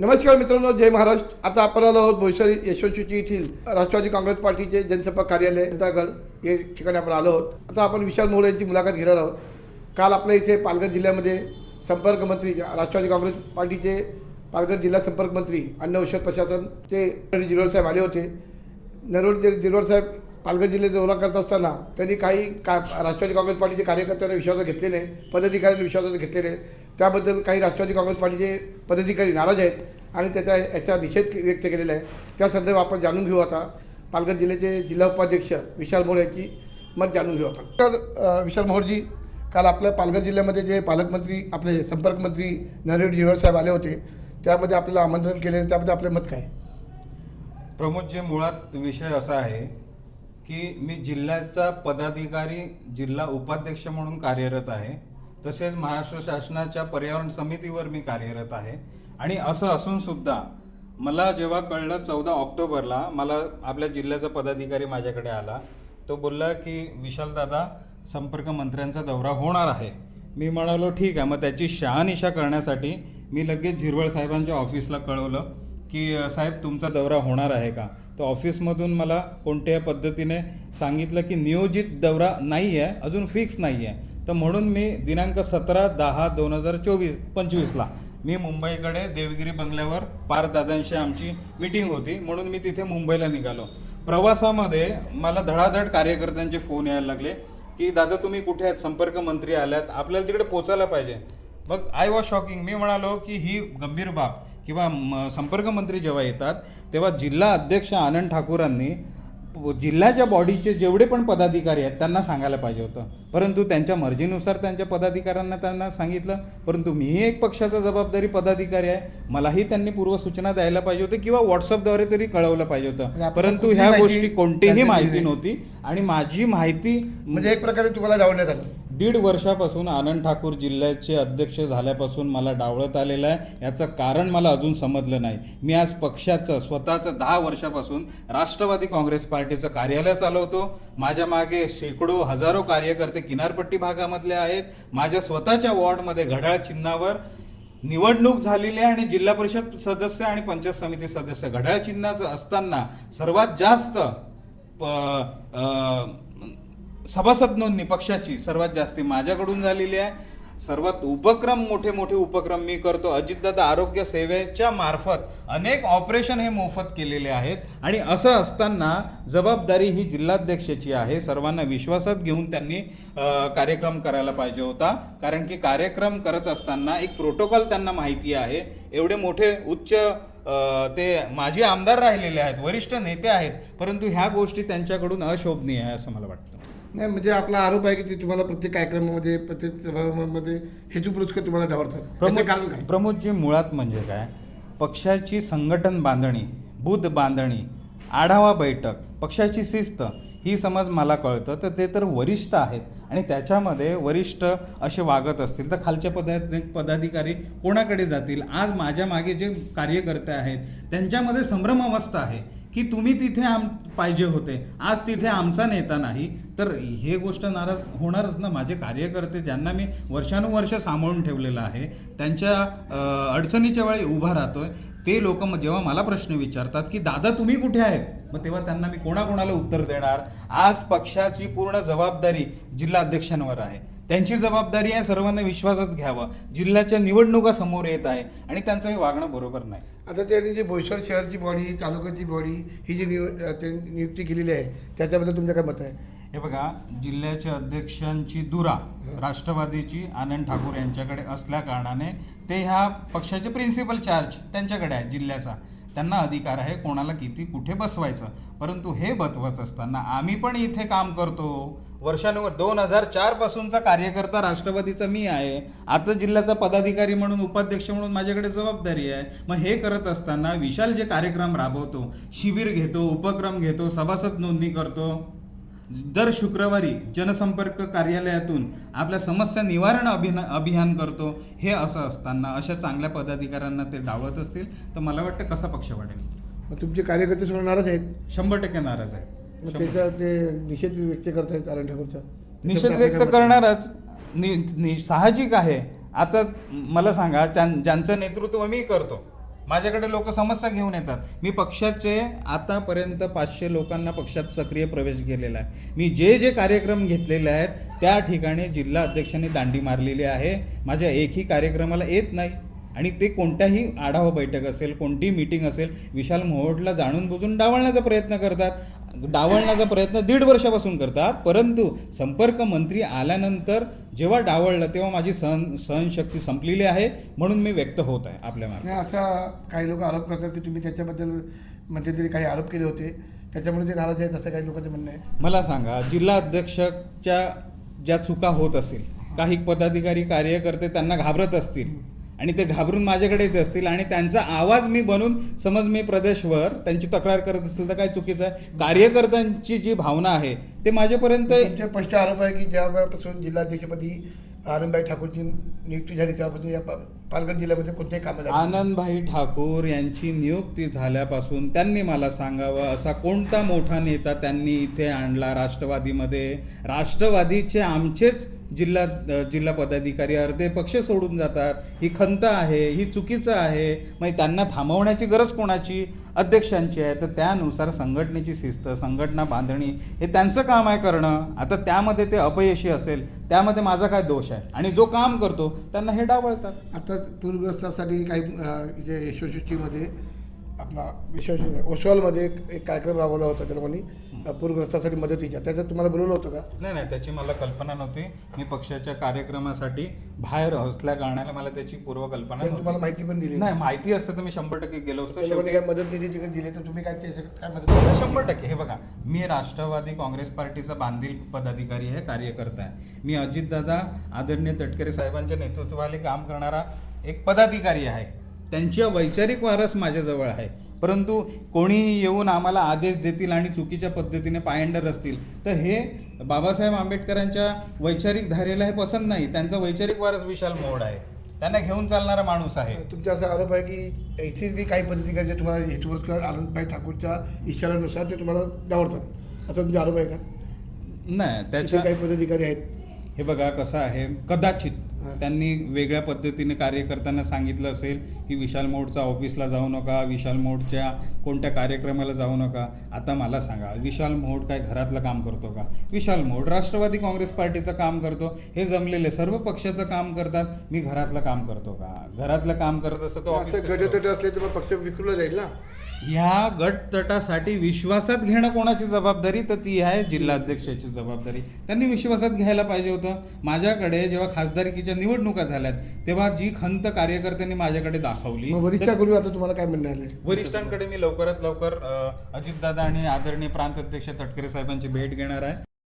नमस्कार मित्रांनो जय महाराष्ट्र. आता आपण आलो आहोत भोईसर यशवंतशेट्टी येथील राष्ट्रवादी काँग्रेस पार्टीचे जनसंपर्क कार्यालय जनतागड या ठिकाणी आपण आलो आहोत. आता आपण विशाल मोरे यांची मुलाखत घेणार आहोत. काल आपल्या इथे पालघर जिल्ह्यामध्ये संपर्क मंत्री राष्ट्रवादी काँग्रेस पार्टीचे पालघर जिल्हा संपर्क मंत्री अन्न औषध प्रशासनचे जिरवड साहेब आले होते. नरोड जिरवड साहेब पालघर जिल्ह्यात दौरा करत असताना त्यांनी काही का राष्ट्रवादी काँग्रेस पार्टीचे कार्यकर्त्यांना विश्वासात घेतले नाही पदाधिकाऱ्यांना विश्वासात घेतले नाही. त्याबद्दल काही राष्ट्रवादी काँग्रेस पार्टीचे पदाधिकारी नाराज आहेत आणि त्याचा याचा निषेध व्यक्त केलेला आहे. त्या संदर्भात आपण जाणून घेऊ आता. पालघर जिल्ह्याचे जिल्हा उपाध्यक्ष विशाल मोहोळ यांची मत जाणून घेऊ आपण. तर विशाल मोहोळजी काल आपल्या पालघर जिल्ह्यामध्ये जे पालकमंत्री आपले संपर्क मंत्री नरेश साहेब आले होते त्यामध्ये आपल्याला आमंत्रण केले त्याबद्दल आपले मत काय? प्रमोदजी मुळात विषय असा आहे की मी जिल्ह्याचा पदाधिकारी जिल्हा उपाध्यक्ष म्हणून कार्यरत आहे. तसेच महाराष्ट्र शासनाच्या पर्यावरण समितीवर मी कार्यरत आहे. आणि असं असून सुद्धा मला जेव्हा कळलं चौदा ऑक्टोबरला मला आपल्या जिल्ह्याचा पदाधिकारी माझ्याकडे आला. तो बोलला की विशालदादा संपर्क मंत्र्यांचा दौरा होणार आहे. मी म्हणालो ठीक आहे. मग त्याची शहानिशा करण्यासाठी मी लगेच झिरवळ साहेबांच्या ऑफिसला कळवलं की साहेब तुमचा दौरा होणार आहे का? तर ऑफिसमधून मला कोणत्या पद्धतीने सांगितलं की नियोजित दौरा नाही आहे अजून फिक्स नाही आहे तर म्हणून मी दिनांक सतरा दहा दोन हजार चोवीस पंचवीसला मी मुंबईकडे देवगिरी बंगल्यावर पारदादांशी आमची मीटिंग होती. म्हणून मी तिथे मुंबईला निघालो. प्रवासामध्ये मला धडाधड कार्यकर्त्यांचे फोन यायला लागले की दादा तुम्ही कुठे आहेत? संपर्क मंत्री आल्यात. आपल्याला तिकडे पोचायला पाहिजे. मग आय वॉज शॉकिंग मी म्हणालो की ही गंभीर बाब किंवा संपर्कमंत्री संपर्क मंत्री जेव्हा येतात तेव्हा जिल्हा अध्यक्ष आनंद ठाकूरांनी जिल्ह्याच्या बॉडीचे जेवढे पण पदाधिकारी आहेत त्यांना सांगायला पाहिजे होतं. परंतु त्यांच्या मर्जीनुसार त्यांच्या पदाधिकाऱ्यांना त्यांना सांगितलं परंतु मीही एक पक्षाचा जबाबदारी पदाधिकारी आहे. मलाही त्यांनी पूर्वसूचना द्यायला पाहिजे होते किंवा व्हॉट्सअपद्वारे तरी कळवलं पाहिजे म्हणजे होतं आपल्याला परंतु ह्या गोष्टी कोणतीही माहिती. नव्हती आणि माझी माहिती म्हणजे एक प्रकारे तुम्हाला डावण्यात आलं. दीड वर्षापासून आनंद ठाकूर जिल्ह्याचे अध्यक्ष झाल्यापासून मला डावळत आलेलं आहे. याचं कारण मला अजून समजलं नाही. मी आज पक्षाचं स्वतःचं दहा वर्षापासून राष्ट्रवादी काँग्रेस पार्टीचं कार्यालय चालवतो. माझ्या मागे शेकडो हजारो कार्यकर्ते किनारपट्टी भागामधले आहेत. माझ्या स्वतःच्या वॉर्डमध्ये घड्याळ चिन्हावर निवडणूक झालेली आहे आणि जिल्हा परिषद सदस्य आणि पंचायत समिती सदस्य. घड्याळ चिन्हाचं असताना सर्वात जास्त प- सभासद नोंदणी पक्षाची सर्वात जास्ती माझ्याकडून झालेली आहे. सर्वात उपक्रम मोठे मोठे उपक्रम मी करतो. अजितदादा आरोग्य सेवेच्या मार्फत अनेक ऑपरेशन हे मोफत केलेले आहेत. आणि असं असताना जबाबदारी ही जिल्हाध्यक्षाची आहे. सर्वांना विश्वासात घेऊन त्यांनी कार्यक्रम करायला पाहिजे होता. कारण की कार्यक्रम करत असताना एक प्रोटोकॉल त्यांना माहिती आहे. एवढे मोठे उच्च ते माजी आमदार राहिलेले आहेत वरिष्ठ नेते आहेत. परंतु ह्या गोष्टी त्यांच्याकडून अशोभनीय आहे असं मला वाटतं. नाही म्हणजे आपला आरोप आहे की ते तुम्हाला प्रत्येक कार्यक्रमामध्ये प्रत्येक सभागृहामध्ये हेतू पुरस्कार तुम्हाला डावरतात त्याचं कारण काय? प्रमोदजी मुळात म्हणजे काय? पक्षाची संघटन बांधणी बूथ बांधणी आढावा बैठक पक्षाची शिस्त ही समज मला कळतं. तर ते तर वरिष्ठ आहेत. आणि त्याच्यामध्ये वरिष्ठ असे वागत असतील. तर खालच्या पदा पदाधिकारी कोणाकडे जातील? आज माझ्या मागे जे कार्यकर्ते आहेत त्यांच्यामध्ये संभ्रम अवस्था आहे. की तुम्ही तिथे आम पाहिजे होते. आज तिथे आमचा नेता नाही तर हे गोष्ट नाराज होणारच ना. माझे कार्यकर्ते ज्यांना मी वर्षानुवर्ष सांभाळून ठेवलेलं आहे त्यांच्या अडचणीच्या वेळी उभा राहतोय ते लोक मग जेव्हा मला प्रश्न विचारतात की दादा तुम्ही कुठे आहेत? मग तेव्हा त्यांना मी कोणाकोणाला उत्तर देणार. आज पक्षाची पूर्ण जबाबदारी जिल्हा अध्यक्षांवर आहे. त्यांची जबाबदारी आहे सर्वांना विश्वासात घ्यावं. जिल्ह्याच्या निवडणुका समोर येत आहे आणि त्यांचं हे वागणं बरोबर नाही. आता त्यांनी जी भोईसर शहरची बॉडी तालुक्याची बॉडी ही जी ते नियुक्ती केलेली आहे त्याच्याबद्दल तुमचं काय मत आहे? हे बघा जिल्ह्याच्या अध्यक्षांची दुरा राष्ट्रवादीची आनंद ठाकूर यांच्याकडे असल्या कारणाने ते ह्या पक्षाचे प्रिन्सिपल चार्ज त्यांच्याकडे आहे जिल्ह्याचा. त्यांना अधिकार आहे कोणाला किती कुठे बसवायचं? परंतु हे बतवत असताना आम्ही पण इथे काम करतो. वर्षानुवर दोन हजार चारपासूनचा कार्यकर्ता राष्ट्रवादीचा मी आहे. आता जिल्ह्याचा पदाधिकारी म्हणून उपाध्यक्ष म्हणून माझ्याकडे जबाबदारी आहे. मग हे करत असताना विशाल जे कार्यक्रम राबवतो शिबिर घेतो उपक्रम घेतो सभासद नोंदणी करतो. दर शुक्रवारी जनसंपर्क कार्यालयातून आपल्या समस्या निवारण अभिन अभियान करतो हे असं असताना अशा चांगल्या पदाधिकाऱ्यांना ते डावळत असतील तर मला वाटतं कसा पक्ष वाढेल? मग तुमचे कार्यकर्ते सुद्धा नाराज आहेत? शंभर टक्के नाराज आहे मग शंभर- त्याचा ते निषेध व्यक्त करतायत आनंद ठाकूरचा? निषेध व्यक्त? करणारच नि- नि- साहजिक आहे. आता मला सांगा ज्यां- ज्यांचं नेतृत्व मी करतो माझ्याकडे लोक समस्या घेऊन येतात. मी पक्षाचे आतापर्यंत पाचशे लोकांना पक्षात सक्रिय प्रवेश केलेला आहे. मी जे जे कार्यक्रम घेतलेले आहेत त्या ठिकाणी जिल्हा अध्यक्षांनी दांडी मारलेली आहे. माझ्या एकही कार्यक्रमाला येत नाही. आणि ते कोणत्याही आढावा बैठक असेल कोणतीही मीटिंग असेल विशाल मोहोडला जाणून बुजून डावलण्याचा प्रयत्न करतात. डावलण्याचा प्रयत्न दीड वर्षापासून करतात परंतु संपर्क मंत्री आल्यानंतर जेव्हा डावळलं तेव्हा माझी सहन सहनशक्ती संपलेली आहे म्हणून मी व्यक्त होत आहे आपल्या मागे असा काही लोक आरोप करतात की तुम्ही त्याच्याबद्दल मध्यंतरी काही आरोप केले होते. त्याच्यामुळे ते नाराज आहेत असं काही लोकांचं म्हणणं आहे. मला सांगा जिल्हा अध्यक्षच्या ज्या चुका होत असतील काही पदाधिकारी कार्यकर्ते त्यांना घाबरत असतील आणि ते घाबरून माझ्याकडे येत असतील आणि त्यांचा आवाज मी बनून समज मी प्रदेशवर त्यांची तक्रार करत असतील तर काय चुकीचं आहे? कार्यकर्त्यांची जी भावना आहे ते माझ्यापर्यंत स्पष्ट आरोप आहे की ज्यावेळेपासून जिल्हाध्यक्षपदी आनंदभाई ठाकूरची नियुक्ती झाली त्यापासून या पालघर जिल्ह्यामध्ये कोणतेही कामं झाली आनंदभाई ठाकूर यांची नियुक्ती झाल्यापासून त्यांनी मला सांगावं असा कोणता मोठा नेता त्यांनी इथे आणला राष्ट्रवादीमध्ये? राष्ट्रवादीचे आमचेच जिल्हा जिल्हा पदाधिकारी अर्धे पक्ष सोडून जातात. ही खंत आहे ही चुकीचं आहे. मग त्यांना थांबवण्याची गरज कोणाची? अध्यक्षांची आहे. तर त्यानुसार संघटनेची शिस्त संघटना बांधणी हे त्यांचं काम आहे करणं. आता त्यामध्ये ते अपयशी असेल त्यामध्ये माझा काय दोष आहे? आणि जो काम करतो त्यांना हे डावळतात आता पूरग्रस्तासाठी काही जे इथे यशस्वीमध्ये आपला विश्वास ओसवालमध्ये एक कार्यक्रम राबवला होता त्या लोकांनी. पूरग्रस्तासाठी मदतीच्या. त्याच्यात तुम्हाला बोलवलं होतं का? नाही नाही त्याची मला कल्पना नव्हती. मी पक्षाच्या कार्यक्रमासाठी बाहेर असल्या कारणाने मला त्याची पूर्वकल्पना पण तुम्हाला नव्हती. माहिती पण दिली नाही माहिती असतं तर मी शंभर टक्के गेलो असतो. शेवटी- काय मदत निधी तिकडे दिली तर तुम्ही काय ते काय मदत शंभर टक्के. हे बघा मी राष्ट्रवादी काँग्रेस पार्टीचा बांधील पदाधिकारी आहे कार्यकर्ता आहे. मी अजितदादा आदरणीय तटकरे साहेबांच्या नेतृत्वाखाली काम करणारा एक पदाधिकारी आहे. त्यांच्या वैचारिक वारस माझ्याजवळ आहे. परंतु कोणीही येऊन आम्हाला आदेश देतील आणि चुकीच्या पद्धतीने पायंडर असतील तर हे बाबासाहेब आंबेडकरांच्या वैचारिक धारेला हे पसंत नाही. त्यांचा वैचारिक वारस विशाल मोड आहे. त्यांना घेऊन चालणारा माणूस आहे. तुमचा असा आरोप आहे की इथे बी काही पद्धती जे तुम्हाला हेतुपुरस्कार आनंदभाई ठाकूरच्या इशाऱ्यानुसार ते तुम्हाला डावडतात. असं तुमचा आरोप आहे का? नाही त्याचे त्याच्या काही पदाधिकारी आहेत? हे बघा कसं आहे. कदाचित. त्यांनी वेगळ्या पद्धतीने कार्यकर्त्यांना सांगितलं असेल की विशाल मोडच्या ऑफिसला जाऊ नका विशाल मोडच्या कोणत्या कार्यक्रमाला जाऊ नका. आता मला सांगा विशाल मोड काय घरातलं काम करतो का? विशाल मोड राष्ट्रवादी काँग्रेस पार्टीचं काम करतो हे जमलेले सर्व पक्षाचं काम करतात मी घरातलं काम करतो का? घरातलं काम करत असं गटतट असले तर पक्ष विखुरला जाईल ना? ह्या गटतटासाठी विश्वासात घेणं कोणाची जबाबदारी? तर ती आहे जिल्हाध्यक्षाची जबाबदारी. त्यांनी विश्वासात घ्यायला पाहिजे होतं. माझ्याकडे जेव्हा खासदारकीच्या निवडणुका झाल्यात तेव्हा जी खंत कार्यकर्त्यांनी माझ्याकडे दाखवली वरिष्ठाकडून आता तुम्हाला काय म्हणणं आलं वरिष्ठांकडे मी लवकरात लवकर अजितदादा आणि आदरणीय प्रांत अध्यक्ष तटकरे साहेबांची भेट घेणार आहे.